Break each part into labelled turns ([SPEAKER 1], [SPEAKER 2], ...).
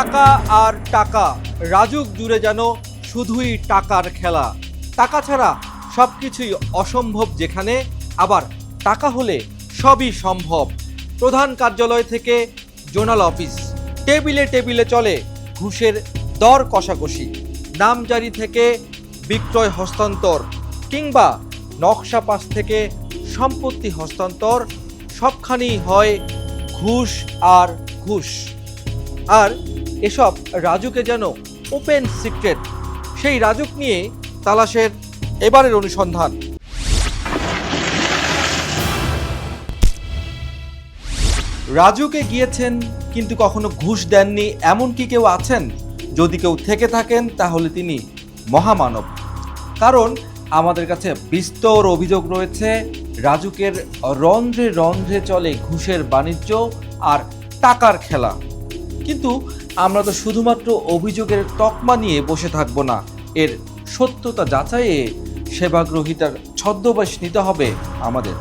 [SPEAKER 1] টাকা আর টাকা। রাজুক জুড়ে যেন শুধুই টাকার খেলা। টাকা ছাড়া সব কিছুই অসম্ভব যেখানে, আবার টাকা হলে সবই সম্ভব। প্রধান কার্যালয় থেকে জোনাল অফিস। টেবিলে টেবিলে চলে ঘুষের দর কষাকষি। নামজারি থেকে বিক্রয় হস্তান্তর কিংবা নকশা পাস থেকে সম্পত্তি হস্তান্তর সবখানেই হয় ঘুষ আর ঘুষ। আর এসব রাজুকে যেন ওপেন সিক্রেট, সেই রাজুক নিয়ে তালাশের এবারের অনুসন্ধান। রাজুকে গিয়েছেন, কিন্তু কখনো ঘুষ দেননি এমন কি কেউ আছেন? যদি কেউ থেকে থাকেন, তাহলে তিনি মহামানব। কারণ আমাদের কাছে বিস্তর অভিযোগ রয়েছে, রাজুকের রন্ধ্রে রন্ধ্রে চলে ঘুষের বাণিজ্য আর টাকার খেলা। কিন্তু আমরা তো শুধুমাত্র অভিযোগের তকমা নিয়ে বসে থাকব না। এর সত্যতা যাচাইয়ে সেবাগ্রহিতার ছদ্মবেশ নিতে হবে আমাদের।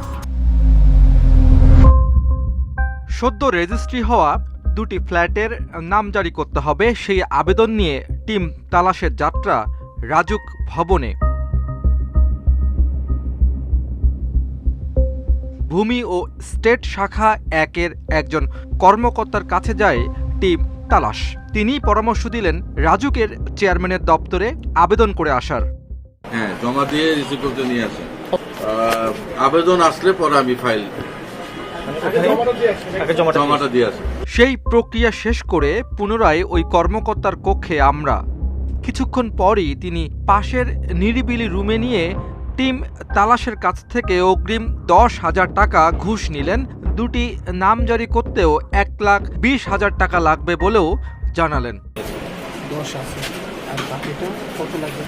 [SPEAKER 1] সদ্য রেজিস্ট্রি হওয়া দুটি ফ্ল্যাটের নাম জারি করতে হবে। সেই আবেদন নিয়ে টিম তালাশের যাত্রা রাজুক ভবনে। ভূমি ও স্টেট শাখা একের একজন কর্মকর্তার কাছে যায় টিম তালাশ। তিনি পরামর্শ দিলেন রাজুকের চেয়ারম্যানের দপ্তরে আবেদন করে আসার।
[SPEAKER 2] হ্যাঁ জমা দিয়ে রিসিভ করতে নিয়ে আসেন। আবেদন আসলে পরে আমি ফাইল জমাটা দিয়ে আসেন।
[SPEAKER 1] সেই প্রক্রিয়া শেষ করে পুনরায় ওই কর্মকর্তার কক্ষে আমরা। কিছুক্ষণ পরই তিনি পাশের নিরিবিলি রুমে নিয়ে টিম তালাশের কাছ থেকে অগ্রিম দশ হাজার টাকা ঘুষ নিলেন দুটি নাম জারি করতেও এক লাখ বিশ হাজার টাকা লাগবে বলেও জানালেন।
[SPEAKER 3] দশ আছে। আর বাকিটা কত লাগবে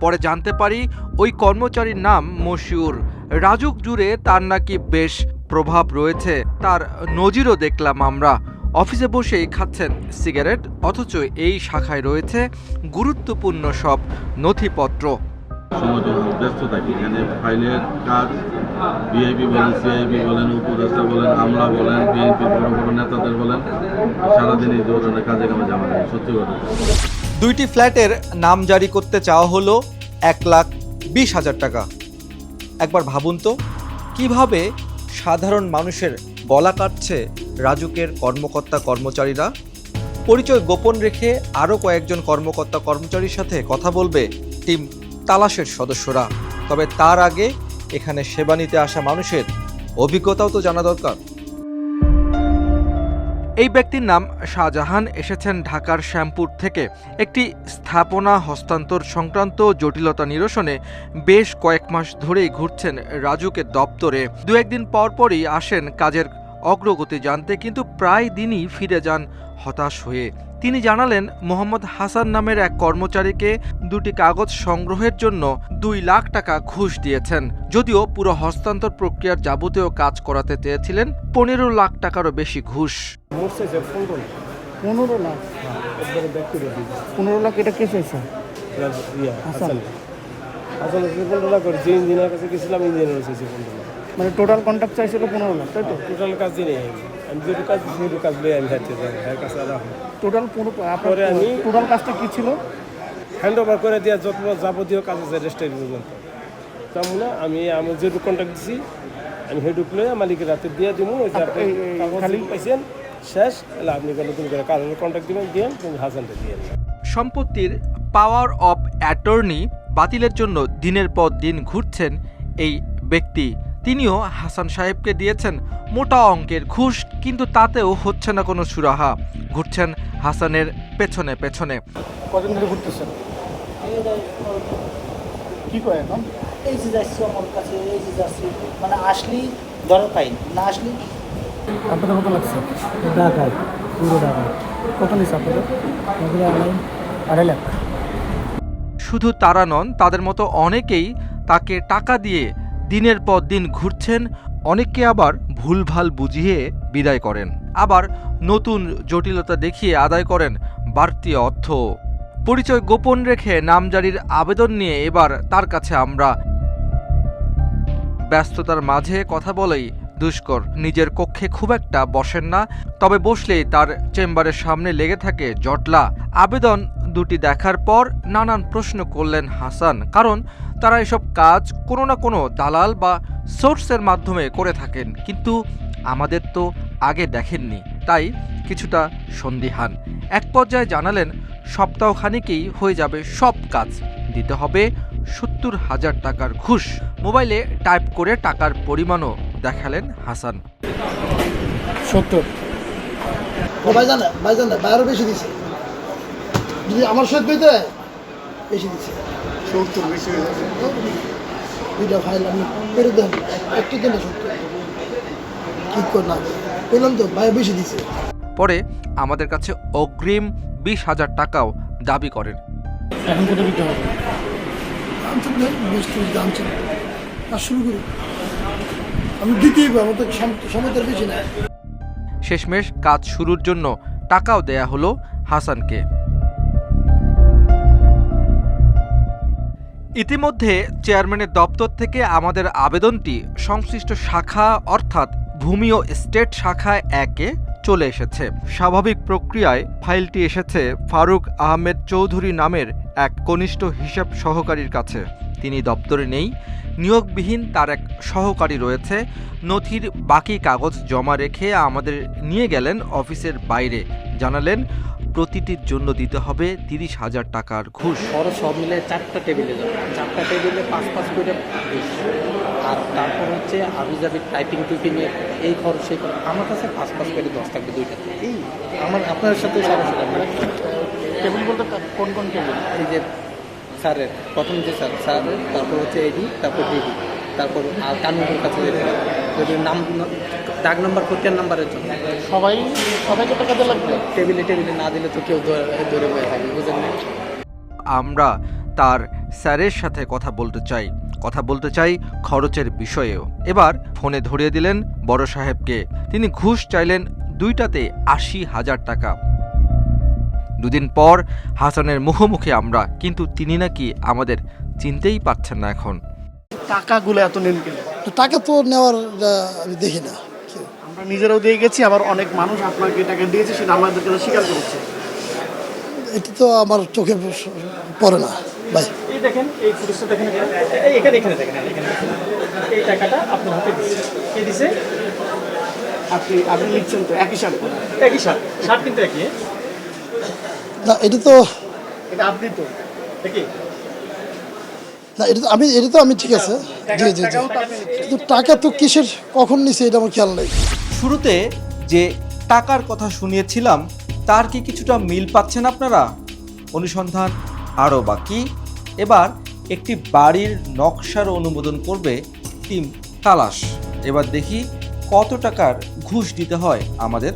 [SPEAKER 1] পরে জানতে পারি ওই কর্মচারীর নাম মশিউর। রাজুক জুড়ে তার নাকি বেশ প্রভাব রয়েছে। তার নজিরও দেখলাম আমরা। অফিসে বসেই খাচ্ছেন সিগারেট অথচ এই শাখায় রয়েছে গুরুত্বপূর্ণ সব নথিপত্র।
[SPEAKER 2] সময়টা ব্যস্ত থাকি এখানে ফাইলের কাজ বিআইবি বলেন বলেন উপদেষ্টা বলেন আমলা বলেন বিএনপি বড় বড় নেতাদের বলেন সারাদিন এই ধরনের কাজে কামে যাওয়া যায়। সত্যি কথা।
[SPEAKER 1] দুইটি ফ্ল্যাটের নাম জারি করতে চাওয়া হলো এক লাখ বিশ হাজার টাকা। একবার ভাবুন তো কীভাবে সাধারণ মানুষের গলা কাটছে রাজুকের কর্মকর্তা কর্মচারীরা। পরিচয় গোপন রেখে আরও কয়েকজন কর্মকর্তা কর্মচারীর সাথে কথা বলবে টিম তালাশের সদস্যরা। তবে তার আগে এখানে সেবা নিতে আসা মানুষের অভিজ্ঞতাও তো জানা দরকার। এই ব্যক্তির নাম শাহজাহান, এসেছেন ঢাকার শ্যামপুর থেকে। একটি স্থাপনা হস্তান্তর সংক্রান্ত জটিলতা নিরসনে বেশ কয়েক মাস ধরেই ঘুরছেন রাজুকের দপ্তরে। দু একদিন পর পরই আসেন কাজের অগ্রগতি জানতে কিন্তু প্রায় দিনই ফিরে যান হতাশ হয়ে। তিনি জানালেন মোহাম্মদ হাসান নামের এক কর্মচারীকে দুটি কাগজ সংগ্রহের জন্য দুই লাখ টাকা ঘুষ দিয়েছেন। যদিও পুরো হস্তান্তর প্রক্রিয়ার যাবতীয় কাজ করাতে চেয়েছিলেন পনেরো লাখ টাকারও বেশি ঘুষ।
[SPEAKER 3] মোট চাইছে পনেরো লাখ। পনেরো লাখ? একবারে ব্যাক করে দিই পনেরো লাখ এটা কে চাইছে? হাসান।
[SPEAKER 4] হাসান। হাসান পনেরো লাখ যে ইঞ্জিনিয়ার কাছে গেছিলাম ইঞ্জিনিয়ার চাইছি পনেরো লাখ।
[SPEAKER 3] মানে টোটাল কন্ট্রাক্ট চাইছিল পনেরো লাখ তাই তো?
[SPEAKER 4] টোটাল কাজ দিয়ে নেই। আমি যেটু কাজ সেটু কাজ লই আমি হাঁটতে যাই এর কাছে আর
[SPEAKER 3] টোটাল পনেরো আপনার
[SPEAKER 4] পরে আমি-
[SPEAKER 3] টোটাল কাজটা কি ছিল?
[SPEAKER 4] হ্যান্ড ওভার করে দেওয়া যত যাবতীয় কাজ আছে রেস্টের পর্যন্ত তেমন আমি আমি যেটু কন্ট্যাক্ট দিছি আমি সেটুক লই মালিকের হাতে দিয়ে দিব ওই যে আপনি
[SPEAKER 3] খালি-
[SPEAKER 4] পাইছেন শেষ তাহলে আপনি নতুন করে কারণে কন্ট্যাক্ট দিবেন দিয়ে তুমি হাসানটা দিয়ে
[SPEAKER 1] সম্পত্তির পাওয়ার অফ অ্যাটর্নি বাতিলের জন্য দিনের পর দিন ঘুরছেন এই ব্যক্তি। তিনিও হাসান সাহেবকে দিয়েছেন মোটা অঙ্কের ঘুষ কিন্তু তাতেও হচ্ছে না কোনো সুরাহা। ঘুরছেন হাসানের পেছনে পেছনে।
[SPEAKER 3] কদিন ধরে ঘুরতেছেন? কি করে এখন?
[SPEAKER 5] এই যে যাচ্ছি আমার কাছে এই যে যাচ্ছি। মানে আসলি ধরা পাই না আসলি?
[SPEAKER 3] আপনাদের কত লাগছে?
[SPEAKER 5] ঢাকায় পুরো ঢাকায়।
[SPEAKER 3] কত নিচ্ছে আপনাদের?
[SPEAKER 5] আড়াই
[SPEAKER 3] লাখ।
[SPEAKER 1] শুধু তারা নন তাদের মতো অনেকেই তাকে টাকা দিয়ে দিনের পর দিন ঘুরছেন, অনেককে আবার ভুলভাল বুঝিয়ে বিদায় করেন। আবার নতুন জটিলতা দেখিয়ে আদায় করেন বাড়তি অর্থ। পরিচয় গোপন রেখে নামজারির আবেদন নিয়ে এবার তার কাছে আমরা। ব্যস্ততার মাঝে কথা বলেই দুষ্কর নিজের কক্ষে খুব একটা বসেন না, তবে বসলেই তার চেম্বারের সামনে লেগে থাকে জটলা। আবেদন দুটি দেখার পর নানান প্রশ্ন করলেন হাসান কারণ তারা এসব কাজ কোনো না কোনো দালাল বা সোর্সের মাধ্যমে করে থাকেন। কিন্তু আমাদের তো আগে দেখেননি তাই কিছুটা সন্দিহান। এক পর্যায়ে জানালেন সপ্তাহখানিকেই হয়ে যাবে সব কাজ। দিতে হবে সত্তর হাজার টাকার ঘুষ। মোবাইলে টাইপ করে টাকার পরিমাণও দেখালেন হাসান।
[SPEAKER 3] সত্তর।
[SPEAKER 6] ও ভাইজান ভাইজান না বেশি দিছে। যদি আমার সহিত পেতে বেশি দিছে
[SPEAKER 3] সত্তর বেশি হয়ে যাবে
[SPEAKER 6] দুইটা ফাইল আমি পেরে দেন। একটু সত্তর। কি কর না। পেলাম তো ভাই বেশি দিছে
[SPEAKER 1] পরে আমাদের কাছে অগ্রিম বিশ হাজার টাকাও দাবি করেন।
[SPEAKER 3] এখন কত দিতে হবে?
[SPEAKER 6] দাম বিশ ত্রিশ শুরু করি। আমি দিতেই পারব তো সময় তো বেশি না
[SPEAKER 1] শেষমেশ কাজ শুরুর জন্য টাকাও দেয়া হলো হাসানকে। ইতিমধ্যে চেয়ারম্যানের দপ্তর থেকে আমাদের আবেদনটি সংশ্লিষ্ট শাখা অর্থাৎ ভূমি ও স্টেট শাখা একে চলে এসেছে। স্বাভাবিক প্রক্রিয়ায় ফাইলটি এসেছে ফারুক আহমেদ চৌধুরী নামের এক কনিষ্ঠ হিসাব সহকারীর কাছে। তিনি দপ্তরে নেই নিয়োগবিহীন তার এক সহকারী রয়েছে। নথির বাকি কাগজ জমা রেখে আমাদের নিয়ে গেলেন অফিসের বাইরে। জানালেন প্রতিটির জন্য দিতে হবে তিরিশ হাজার টাকার ঘুষ।
[SPEAKER 5] খরচ সব মিলে চারটা টেবিলে যাবে। চারটা টেবিলে পাঁচ পাঁচ করে বিশ আর তারপর হচ্ছে আবি যাবি টাইপিং টুইপিংয়ের এই খরচ সেই খরচ আমার কাছে পাঁচ পাঁচ করে দশ থাকবে দুইটাতে এই আমার আপনার সাথে সরাসরি
[SPEAKER 3] টেবিল বলতে কোন কোন টেবিল?
[SPEAKER 5] এই যে স্যারের প্রথম যে স্যার স্যারের তারপর হচ্ছে এডি তারপর ডিডি তারপর আর কানুনের কাছে যেতে হবে। যদি নাম ডাক নাম্বার কোটিয়ার নাম্বারের জন্য।
[SPEAKER 3] সবাই সবাইকে টাকা দেওয়া লাগবে।
[SPEAKER 5] টেবিলে টেবিলে না দিলে তো কেউ ধরে ধরে বয়ে থাকবে বুঝলেন
[SPEAKER 1] আমরা তার স্যারের সাথে কথা বলতে চাই। কথা বলতে চাই খরচের বিষয়েও। এবার ফোনে ধরিয়ে দিলেন বড় সাহেবকে। তিনি ঘুষ চাইলেন দুইটাতে আশি হাজার টাকা। দুদিন পর হাসানের মুখোমুখি আমরা কিন্তু তিনি নাকি আমাদের চিনতেই পারছেন না এখন।
[SPEAKER 3] টাকাগুলো এত নেন কেন?
[SPEAKER 6] তো টাকা তো নেওয়ার আমি দেখি না।
[SPEAKER 3] আমরা নিজেরাও দিয়ে গেছি আবার অনেক মানুষ আপনাকে টাকা দিয়েছে সেটা আমাদের কাছে স্বীকার করেছে।
[SPEAKER 6] এটা তো আমার চোখে পড়ে না ভাই।
[SPEAKER 7] এই দেখেন এই ফুটেজটা দেখেন এখানে। এখানে এখানে দেখেন এখানে এই টাকাটা আপনার হাতে দিচ্ছে। কে দিছে?
[SPEAKER 3] আপনি আপনি লিখছেন তো একই সাথে।
[SPEAKER 7] একই শার্ট শার্ট কিন্তু একই হ্যাঁ?
[SPEAKER 6] না এটা তো
[SPEAKER 3] এটা আপনি তো
[SPEAKER 7] একই
[SPEAKER 6] না এটা তো আমি এটা তো আমি ঠিক আছে। জি জি জি। কিন্তু টাকা তো কিসের কখন নিছে এটা আমার খেয়াল নেই।
[SPEAKER 1] শুরুতে যে টাকার কথা শুনিয়েছিলাম তার কি কিছুটা মিল পাচ্ছেন আপনারা? অনুসন্ধান আরও বাকি। এবার একটি বাড়ির নকশার অনুমোদন করবে টিম তালাশ। এবার দেখি কত টাকার ঘুষ দিতে হয় আমাদের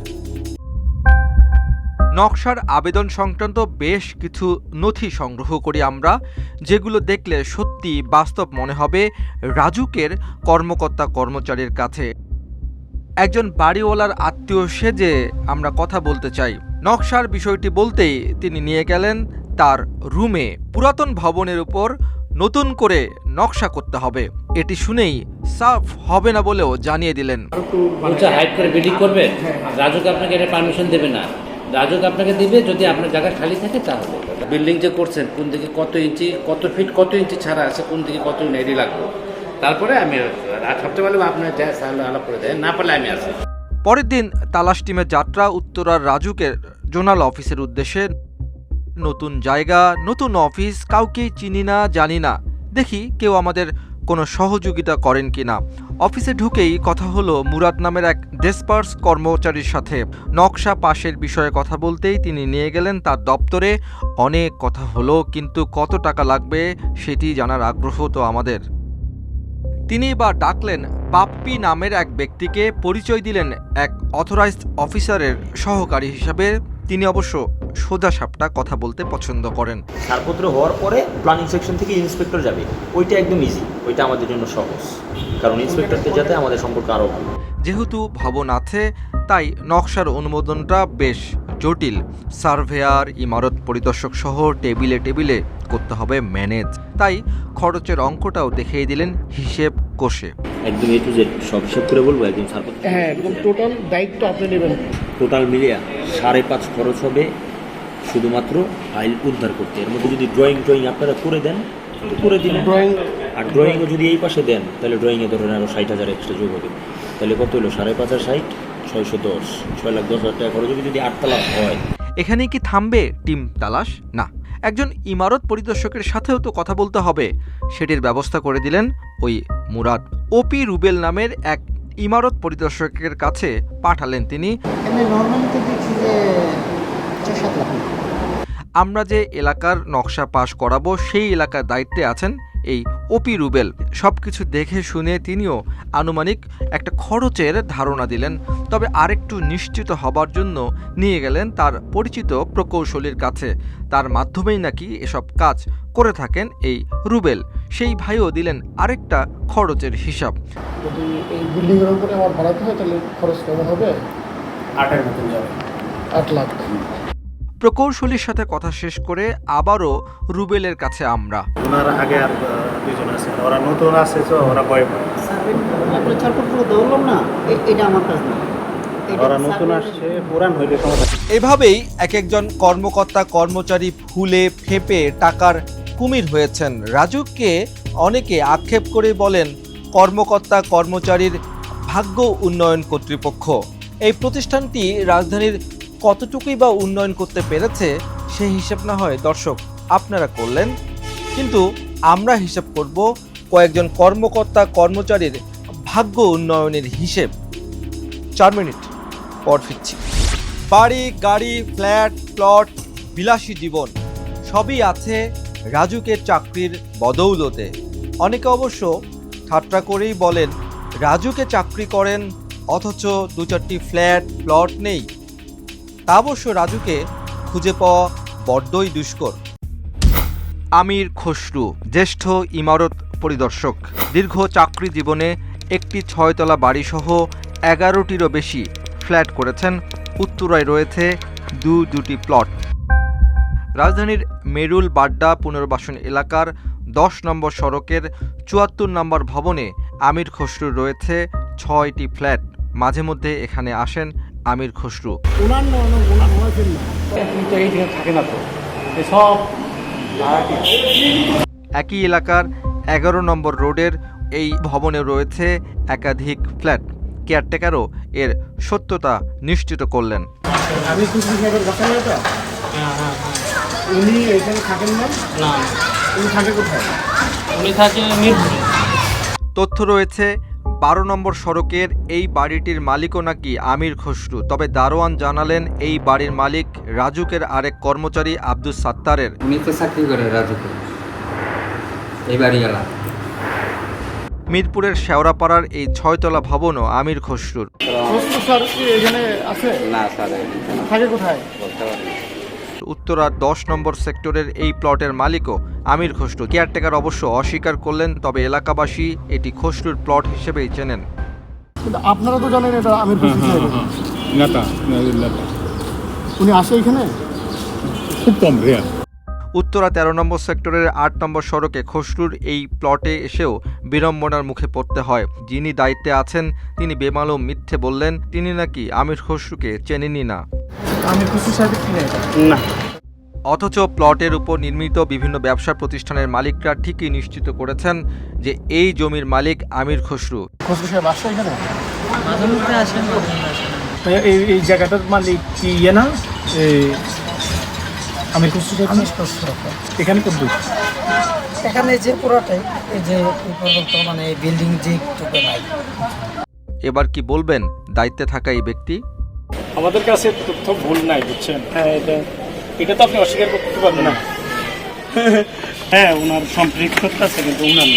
[SPEAKER 1] নকশার আবেদন সংক্রান্ত বেশ কিছু নথি সংগ্রহ করি আমরা যেগুলো দেখলে সত্যি বাস্তব মনে হবে রাজুকের কর্মকর্তা কর্মচারীর কাছে। একজন বাড়িওয়ালার আত্মীয় সেজে আমরা কথা বলতে চাই। নকশার বিষয়টি বলতেই তিনি নিয়ে গেলেন তার রুমে। পুরাতন ভবনের উপর নতুন করে নকশা করতে হবে। এটি শুনেই সাফ হবে না বলেও জানিয়ে দিলেন।
[SPEAKER 8] হাইট করে বিল্ডিং করবে? রাজুক আপনাকে এটা পারমিশন দেবে না? রাজুক আপনাকে দিবে, যদি আপনার জায়গা খালি থাকে তাহলে। বিল্ডিং যে করছেন, কোন দিকে কত ইঞ্চি, কত ফিট, কত ইঞ্চি ছাড়া আছে, কোন দিকে কত নেড়ি লাগবে। তারপরে আমি সবচেয়ে ভালো আপনার যা তাহলে আলাপ করে দেয় না পারলে আমি আসি।
[SPEAKER 1] পরের দিন তালাশ টিমের যাত্রা উত্তরার রাজুকের জোনাল অফিসের উদ্দেশ্যে। নতুন জায়গা, নতুন অফিস, কাউকেই চিনি না, জানি না। দেখি কেউ আমাদের কোনো সহযোগিতা করেন কিনা। অফিসে ঢুকেই কথা হলো মুরাদ নামের এক ডেসপার্স কর্মচারীর সাথে। নকশা পাশের বিষয়ে কথা বলতেই তিনি নিয়ে গেলেন তার দপ্তরে। অনেক কথা হলো, কিন্তু কত টাকা লাগবে সেটি জানার আগ্রহ তো আমাদের। তিনি এবার ডাকলেন বাপ্পি নামের এক ব্যক্তিকে পরিচয় দিলেন এক অথরাইজড অফিসারের সহকারী হিসাবে। তিনি অবশ্য সোজা সাপটা কথা বলতে পছন্দ করেন।
[SPEAKER 9] ছাড়পত্র হওয়ার পরে প্ল্যানিং সেকশন থেকে ইন্সপেক্টর যাবে। ওইটা একদম ইজি ওইটা আমাদের জন্য সহজ। কারণ ইন্সপেক্টরদের যাতে আমাদের সম্পর্ক আরও ভালো।
[SPEAKER 1] যেহেতু ভবন আছে তাই নকশার অনুমোদনটা বেশ জটিল। সার্ভেয়ার ইমারত পরিদর্শক সহ টেবিলে টেবিলে করতে হবে ম্যানেজ। তাই খরচের অঙ্কটাও দেখিয়ে দিলেন হিসেব কষে।
[SPEAKER 9] একদম এ টু জেড সব হিসাব করে বলব একদম সার্পোজ
[SPEAKER 3] হ্যাঁ একদম টোটাল দায়িত্ব আপনি নেবেন।
[SPEAKER 9] টোটাল মিলিয়ে সাড়ে পাঁচ খরচ হবে শুধুমাত্র ফাইল উদ্ধার করতে। এর মধ্যে যদি ড্রয়িং ড্রয়িং আপনারা করে দেন করে দিন
[SPEAKER 3] ড্রয়িং
[SPEAKER 9] আর ড্রয়িংও যদি এই পাশে দেন তাহলে ড্রয়িংয়ে ধরেন আরও ষাট হাজার এক্সট্রা যোগ হবে। তাহলে কত হলো? সাড়ে পাঁচ আর ষাট ছয়শো দশ। ছয় লাখ দশ হাজার টাকা খরচ যদি আটতলা হয়।
[SPEAKER 1] এখানেই কি থামবে টিম তালাশ? না। একজন ইমারত পরিদর্শকের সাথেও তো কথা বলতে হবে। সেটির ব্যবস্থা করে দিলেন ওই মুরাদ। ওপি রুবেল নামের এক ইমারত পরিদর্শকের কাছে পাঠালেন তিনি। আমরা যে এলাকার নকশা পাশ করাবো সেই এলাকার দায়িত্বে আছেন এই ওপি রুবেল সব কিছু দেখে শুনে তিনিও আনুমানিক একটা খরচের ধারণা দিলেন। তবে আরেকটু নিশ্চিত হবার জন্য নিয়ে গেলেন তার পরিচিত প্রকৌশলীর কাছে। তার মাধ্যমেই নাকি এসব কাজ করে থাকেন এই রুবেল। সেই ভাইও দিলেন আরেকটা খরচের হিসাব।
[SPEAKER 6] যদি এই বিল্ডিংয়ের উপরে আমার বাড়াতে হয় তাহলে খরচ কেমন হবে?
[SPEAKER 7] আটের মতন যাবে।
[SPEAKER 6] আট লাখ।
[SPEAKER 1] প্রকৌশলীর সাথে কথা শেষ করে আবারও রুবেলের কাছে আমরা।
[SPEAKER 7] ওনার আগে আর দুজন আছে। ওরা নতুন আছে তো ওরা ভয় পায়।
[SPEAKER 3] আপনার ছাড়পত্র দৌড়লাম না। এটা আমার কাজ না।
[SPEAKER 7] ওরা নতুন আসছে পুরান হইলে সমস্যা
[SPEAKER 1] এভাবেই এক একজন কর্মকর্তা কর্মচারী ফুলে ফেপে টাকার কুমির হয়েছেন। রাজুককে অনেকে আক্ষেপ করে বলেন কর্মকর্তা কর্মচারীর ভাগ্য উন্নয়ন কর্তৃপক্ষ। এই প্রতিষ্ঠানটি রাজধানীর কতটুকুই বা উন্নয়ন করতে পেরেছে সেই হিসেব না হয়। দর্শক, আপনারা করলেন। কিন্তু আমরা হিসাব করব কয়েকজন কর্মকর্তা, কর্মচারীর ভাগ্য উন্নয়নের হিসেব। চার মিনিট পর ফিরছি। বাড়ি, গাড়ি, ফ্ল্যাট, প্লট, বিলাসী জীবন, সবই আছে রাজুকের চাকরির বদৌলতে। অনেকে অবশ্য ঠাট্টা করেই বলেন, রাজুকে চাকরি করেন, অথচ দু চারটি ফ্ল্যাট, প্লট নেই। তা অবশ্য রাজুকে খুঁজে পাওয়া বড্ডই দুষ্কর। আমির খসরু, জ্যেষ্ঠ ইমারত পরিদর্শক, দীর্ঘ চাকরি জীবনে একটি ছয়তলা বাড়িসহ এগারোটিরও বেশি ফ্ল্যাট করেছেন। উত্তরায় রয়েছে দু দুটি প্লট। রাজধানীর মেরুল বাড্ডা পুনর্বাসন এলাকার দশ নম্বর সড়কের চুয়াত্তর নম্বর ভবনে আমির খসরুর রয়েছে ছয়টি ফ্ল্যাট। মাঝে মধ্যে এখানে আসেন আমির খসরু। একই এলাকার এগারো নম্বর রোডের এই ভবনে রয়েছে একাধিক ফ্ল্যাট। কেয়ারটেকারও এর সত্যতা নিশ্চিত করলেন।
[SPEAKER 3] আমি কুসুম সাহেবের বাসা না এটা উনি এখানে থাকেন না?
[SPEAKER 5] না।
[SPEAKER 3] উনি থাকে কোথায়?
[SPEAKER 5] উনি থাকে
[SPEAKER 1] তথ্য রয়েছে বারো নম্বর সড়কের এই বাড়িটির মালিকও নাকি আমির খসরু। তবে দারোয়ান জানালেন এই বাড়ির মালিক রাজুকের আরেক কর্মচারী আব্দুস সাত্তারের।
[SPEAKER 10] উনি তো চাকরি করে রাজুকে। এই বাড়িওয়ালা।
[SPEAKER 1] মিরপুরের শেওড়াপাড়ার এই ছয়তলা ভবনও আমির খসরুর।
[SPEAKER 6] খসরু স্যার এখানে আছে?
[SPEAKER 10] না স্যার।
[SPEAKER 6] থাকে কোথায়?
[SPEAKER 10] বলতে পারি।
[SPEAKER 1] উত্তরার দশ নম্বর সেক্টরের এই প্লটের মালিকও আমির খসরু। কেয়ারটেকার অবশ্য অস্বীকার করলেন তবে এলাকাবাসী এটি খসরুর প্লট হিসেবেই চেনেন।
[SPEAKER 6] আপনারা তো জানেন এটা আমির খসরু
[SPEAKER 11] নেতা নেতা
[SPEAKER 6] উনি আসে এখানে?
[SPEAKER 11] খুব কম
[SPEAKER 1] উত্তরা তেরো নম্বর সেক্টরের আট নম্বর সড়কে খসরুর এই প্লটে এসেও বিড়ম্বনার মুখে পড়তে হয়। যিনি দায়িত্বে আছেন তিনি বেমালুম মিথ্যে বললেন তিনি নাকি আমির খসরুকে চেনেনি না।
[SPEAKER 3] কিনে
[SPEAKER 7] না।
[SPEAKER 1] অথচ প্লটের উপর নির্মিত বিভিন্ন ব্যবসা প্রতিষ্ঠানের মালিকরা ঠিকই নিশ্চিত করেছেন যে এই জমির মালিক আমির খসরু।
[SPEAKER 6] খসরু সাহেব আসছে এখানে?
[SPEAKER 7] এই এই জায়গাটার মালিক কি ইয়ে না? আমি
[SPEAKER 3] আমির খসরু
[SPEAKER 7] এখানে কত
[SPEAKER 3] এখানে যে পুরোটাই যে পর্যন্ত মানে বিল্ডিং যে নাই
[SPEAKER 1] এবার কি বলবেন দায়িত্বে থাকা এই ব্যক্তি?
[SPEAKER 7] আমাদের কাছে তথ্য ভুল নাই বুঝছেন? হ্যাঁ এটা এটা তো আপনি অস্বীকার করতে পারবেন না। হ্যাঁ ওনার সম্পৃক্ততা আছে কিন্তু ওনার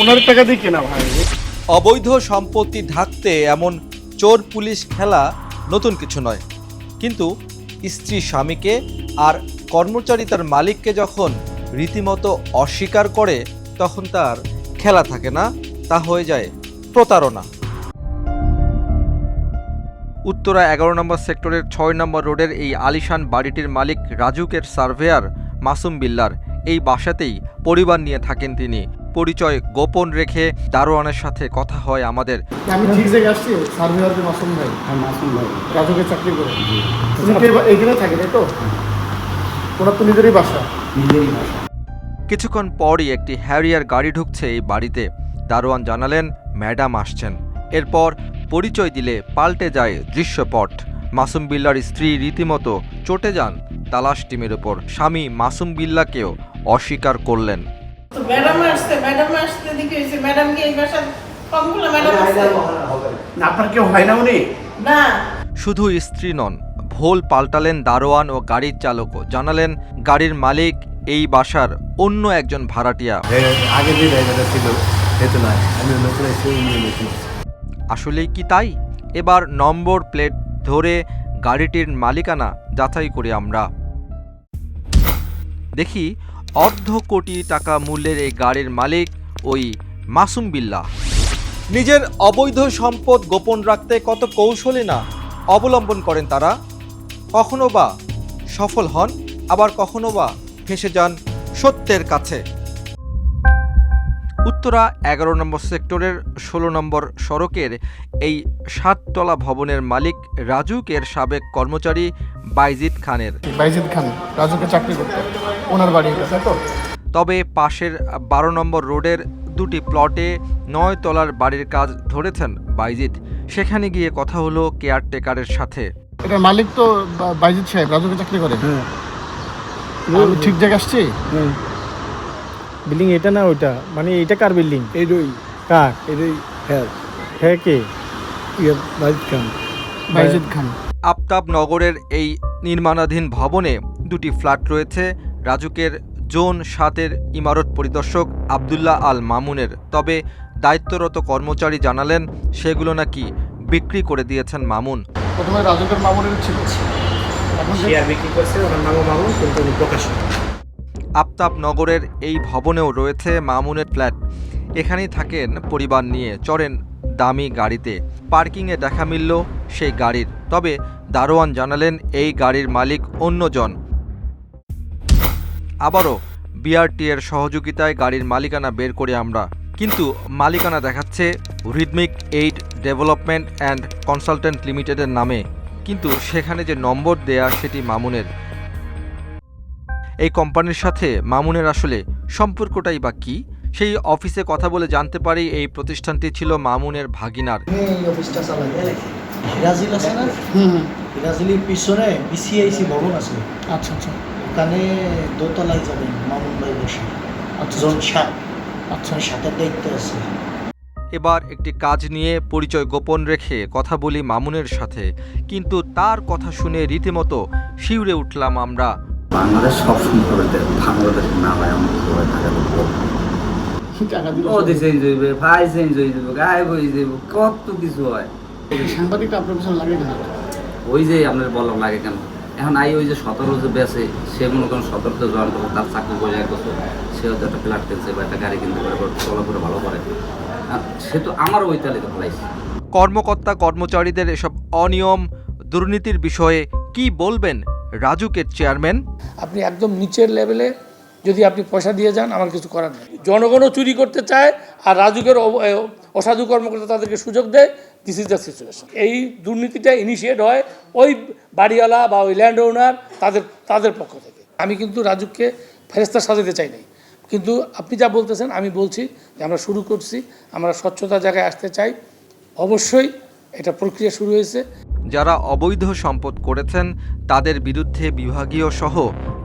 [SPEAKER 7] ওনার টাকা দিয়ে কেনা ভাই।
[SPEAKER 1] অবৈধ সম্পত্তি ঢাকতে এমন চোর পুলিশ খেলা নতুন কিছু নয়। কিন্তু স্ত্রী স্বামীকে আর কর্মচারী তার মালিককে যখন রীতিমতো অস্বীকার করে তখন তার খেলা থাকে না তা হয়ে যায় প্রতারণা। উত্তরা এগারো নম্বর সেক্টরের ছয় নম্বর রোডের এই আলিশান বাড়িটির মালিক রাজুকের সার্ভেয়ার মাসুম বিল্লার এই বাসাতেই পরিবার নিয়ে থাকেন তিনি। পরিচয় গোপন রেখে দারোয়ানের সাথে কথা হয় আমাদের।
[SPEAKER 3] আমি ঠিক জায়গায় আসছি সার্ভেয়ার যে মাসুম ভাই। হ্যাঁ মাসুম ভাই। রাজুকে চাকরি করে। এইখানে থাকে তাই তো? ওনার তো নিজেরই বাসা।
[SPEAKER 1] কিছুক্ষণ পরই একটি হ্যারিয়ার গাড়ি ঢুকছে এই বাড়িতে। দারোয়ান জানালেন ম্যাডাম আসছেন। এরপর পরিচয় দিলে পাল্টে যায় দৃশ্যপট। মাসুম বিল্লার স্ত্রী রীতিমতো চটে যান তালাশ টিমের ওপর। স্বামী মাসুম বিল্লাকেও অস্বীকার করলেন।
[SPEAKER 12] ম্যাডাম আসছে ম্যাডাম আসতে দেখি হয়েছে ম্যাডাম কি এই বাসার কমগুলো ম্যাডাম আসছে।
[SPEAKER 3] আপনার কেউ হয় না উনি?
[SPEAKER 12] না।
[SPEAKER 1] শুধু স্ত্রী নন ভোল পাল্টালেন দারোয়ান ও গাড়ির চালকও জানালেন গাড়ির মালিক এই বাসার অন্য একজন ভাড়াটিয়া।
[SPEAKER 10] আগে যে ড্রাইভারটা ছিল সে তো নয় আমি নতুন এসে
[SPEAKER 1] আসলেই কি তাই? এবার নম্বর প্লেট ধরে গাড়িটির মালিকানা যাচাই করি আমরা। দেখি অর্ধ কোটি টাকা মূল্যের এই গাড়ির মালিক ওই মাসুম বিল্লাহ। নিজের অবৈধ সম্পদ গোপন রাখতে কত কৌশলী না অবলম্বন করেন তারা? কখনো বা সফল হন, আবার কখনো বা ফেসে যান সত্যের কাছে। উত্তরা এগারো নম্বর সেক্টরের ষোলো নম্বর সড়কের এই সাততলা ভবনের মালিক রাজুকের সাবেক কর্মচারী বাইজিদ খানের।
[SPEAKER 3] বাইজিদ খান রাজুকে চাকরি করতে। ওনার বাড়ি এটা তো?
[SPEAKER 1] তবে পাশের বারো নম্বর রোডের দুটি প্লটে নয় তলার বাড়ির কাজ ধরেছেন বাইজিদ। সেখানে গিয়ে কথা হলো কেয়ারটেকারের সাথে।
[SPEAKER 3] এটার মালিক তো বাইজিদ সাহেব রাজুকে চাকরি করে? আমি ঠিক জায়গায় আসছি?
[SPEAKER 4] বিল্ডিং এটা না ওইটা? মানে এটা কার বিল্ডিং
[SPEAKER 3] এইটাই
[SPEAKER 4] কার?
[SPEAKER 3] এটাই হ্যাঁ।
[SPEAKER 4] হ্যাঁ কে?
[SPEAKER 3] ইয়ে বাইজিদ খান। বাইজিদ খান।
[SPEAKER 1] আফতাব নগরের এই নির্মাণাধীন ভবনে দুটি ফ্ল্যাট রয়েছে রাজুকের জোন সাতের ইমারত পরিদর্শক আবদুল্লাহ আল মামুনের। তবে দায়িত্বরত কর্মচারী জানালেন সেগুলো নাকি বিক্রি করে দিয়েছেন মামুন।
[SPEAKER 3] প্রথমে রাজুকের মামুনের ছিল। এখন
[SPEAKER 7] শেয়ার বিক্রি করছে ওনার নামও মামুন কিন্তু প্রকাশ
[SPEAKER 1] আফতাব নগরের এই ভবনেও রয়েছে মামুনের ফ্ল্যাট। এখানেই থাকেন পরিবার নিয়ে। চড়েন দামি গাড়িতে। পার্কিংয়ে দেখা মিলল সেই গাড়ির। তবে দারোয়ান জানালেন, এই গাড়ির মালিক অন্যজন। আবারও বিআরটি এর সহযোগিতায় গাড়ির মালিকানা বের করে আমরা। কিন্তু মালিকানা দেখাচ্ছে rhythmic eight development and consultant লিমিটেডের নামে। কিন্তু সেখানে যে নম্বর দেয়া, সেটি মামুনের। এই কোম্পানির সাথে মামুনের আসলে সম্পর্কটাই বা কি? সেই অফিসে কথা বলে জানতে পারি এই প্রতিষ্ঠানটি ছিল মামুনের ভাগিনার।
[SPEAKER 6] এই অফিসটা চালাই। হিরাজিল আছে না?
[SPEAKER 3] হুম হুম।
[SPEAKER 6] হিরাজিলের পিছনে বিসিআইসি ভবন আছে।
[SPEAKER 3] আচ্ছা আচ্ছা।
[SPEAKER 6] ওখানে দোতলায় যাবেন মামুন ভাই বসে।
[SPEAKER 3] আচ্ছা
[SPEAKER 6] জন সাত
[SPEAKER 3] আচ্ছা।
[SPEAKER 6] মানে সাতের দায়িত্ব আছে।
[SPEAKER 1] এবার একটি কাজ নিয়ে পরিচয় গোপন রেখে কথা বলি মামুনের সাথে। কিন্তু তার কথা শুনে রীতিমতো শিউরে উঠলাম আমরা।
[SPEAKER 2] বাংলাদেশ সব সম্পর্কে বাংলাদেশ না হয় করে থাকে
[SPEAKER 10] চেঞ্জ হইবে ভাই চেঞ্জ হয়ে যাবে গায়ে হয়ে যাবে কত কিছু হয়।
[SPEAKER 3] সাংবাদিকটা আপনার পিছনে লাগে না
[SPEAKER 10] ওই যে আপনার বলক লাগে কেন? এখন আই ওই যে সতেরো যে বেছে সে মনে করেন সতেরোতে জয়েন করবে তার চাকরি করে এক বছর। সে হয়তো একটা ফ্ল্যাট কিনছে বা একটা গাড়ি কিনতে পারে চলাফেরা ভালো করে। সে তো আমারও ওই ফেলাইছে
[SPEAKER 1] কর্মকর্তা কর্মচারীদের এসব অনিয়ম দুর্নীতির বিষয়ে কি বলবেন? রাজুকের চেয়ারম্যান।
[SPEAKER 13] আপনি একদম নিচের লেভেলে যদি আপনি পয়সা দিয়ে যান, আমার কিছু করার নেই। জনগণও চুরি করতে চায় আর রাজুকের অসাধু কর্মকর্তা তাদেরকে সুযোগ দেয়। দিস ইজ দ্য সিচুয়েশন এই দুর্নীতিটা ইনিশিয়েট হয় ওই বাড়িওয়ালা বা ওই ল্যান্ড ওনার তাদের তাদের পক্ষ থেকে। আমি কিন্তু রাজুককে ফেরেস্তা সাজাতে চাই নাই। কিন্তু আপনি যা বলতেছেন, আমি বলছি যে আমরা শুরু করছি, আমরা স্বচ্ছতা জায়গায় আসতে চাই। অবশ্যই এটা প্রক্রিয়া শুরু হয়েছে।
[SPEAKER 1] যারা অবৈধ সম্পদ করেছেন, তাদের বিরুদ্ধে বিভাগীয় সহ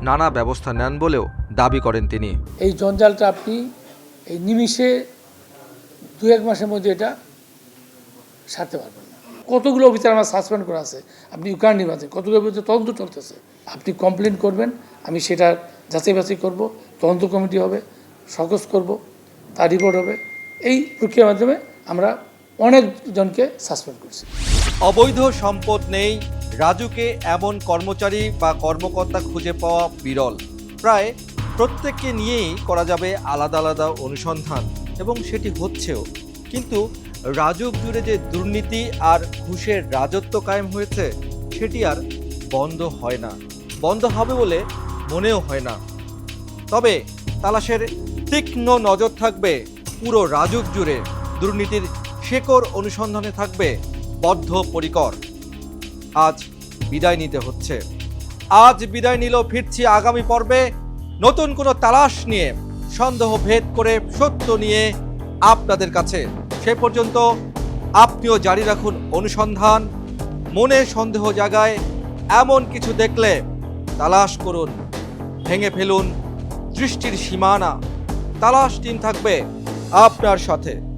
[SPEAKER 1] নানা ব্যবস্থা নেন বলেও দাবি করেন তিনি।
[SPEAKER 13] এই জঞ্জালটা আপনি এই নিমিষে দু এক মাসের মধ্যে এটা সারতে পারবেন না। কতগুলো অফিসার আমার সাসপেন্ড করা আছে, আপনি ইউকান নিবাসে কতগুলো বিরুদ্ধে তদন্ত চলতেছে, আপনি কমপ্লেন করবেন, আমি সেটা যাচাই বাছাই করব, তদন্ত কমিটি হবে সকস করব, তার রিপোর্ট হবে, এই প্রক্রিয়ার মাধ্যমে আমরা অনেকজনকে সাসপেন্ড করছি।
[SPEAKER 1] অবৈধ সম্পদ নেই, রাজুকে এমন কর্মচারী বা কর্মকর্তা খুঁজে পাওয়া বিরল। প্রায় প্রত্যেককে নিয়েই করা যাবে আলাদা আলাদা অনুসন্ধান, এবং সেটি হচ্ছেও। কিন্তু রাজুক জুড়ে যে দুর্নীতি আর ঘুষের রাজত্ব কায়েম হয়েছে, সেটি আর বন্ধ হয় না। বন্ধ হবে বলে মনেও হয় না। তবে তালাশের তীক্ষ্ণ নজর থাকবে পুরো রাজুক জুড়ে। দুর্নীতির শেকড় অনুসন্ধানে থাকবে বদ্ধপরিকর। আজ বিদায় নিতে হচ্ছে। আজ বিদায় নিল ফিরছি আগামী পর্বে নতুন কোনো তালাশ নিয়ে, সন্দেহ ভেদ করে সত্য নিয়ে আপনাদের কাছে। সে পর্যন্ত আপনিও জারি রাখুন অনুসন্ধান, মনে সন্দেহ জাগায় এমন কিছু দেখলে তালাশ করুন, ভেঙে ফেলুন, দৃষ্টির সীমানা, তালাশ টিম থাকবে আপনার সাথে।